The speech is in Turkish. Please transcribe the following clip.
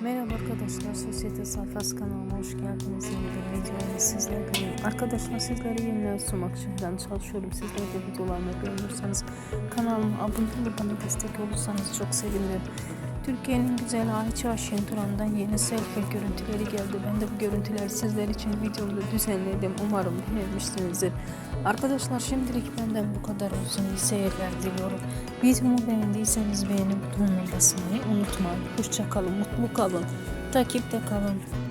Merhaba arkadaşlar, Sosyete Sayfası kanalıma hoş geldiniz. Yeni bir videoyla sizlerleyim. Arkadaşlar sizlere yeniler sunmak için falan çalışıyorum. Sizler de videolarımı beğenirseniz kanalıma abone olup bana destek olursanız çok sevinirim. Türkiye'nin güzel Şen Turan'dan yeni selfie görüntüleri geldi. Ben de bu görüntüleri sizler için videomda düzenledim. Umarım beğenmişsinizdir. Arkadaşlar şimdilik benden bu kadar olsun. İyi seyirler diliyorum. Videomu beğendiyseniz beğeni butonuna basmayı unutmayın. Hoşçakalın, mutlu kalın, takipte kalın.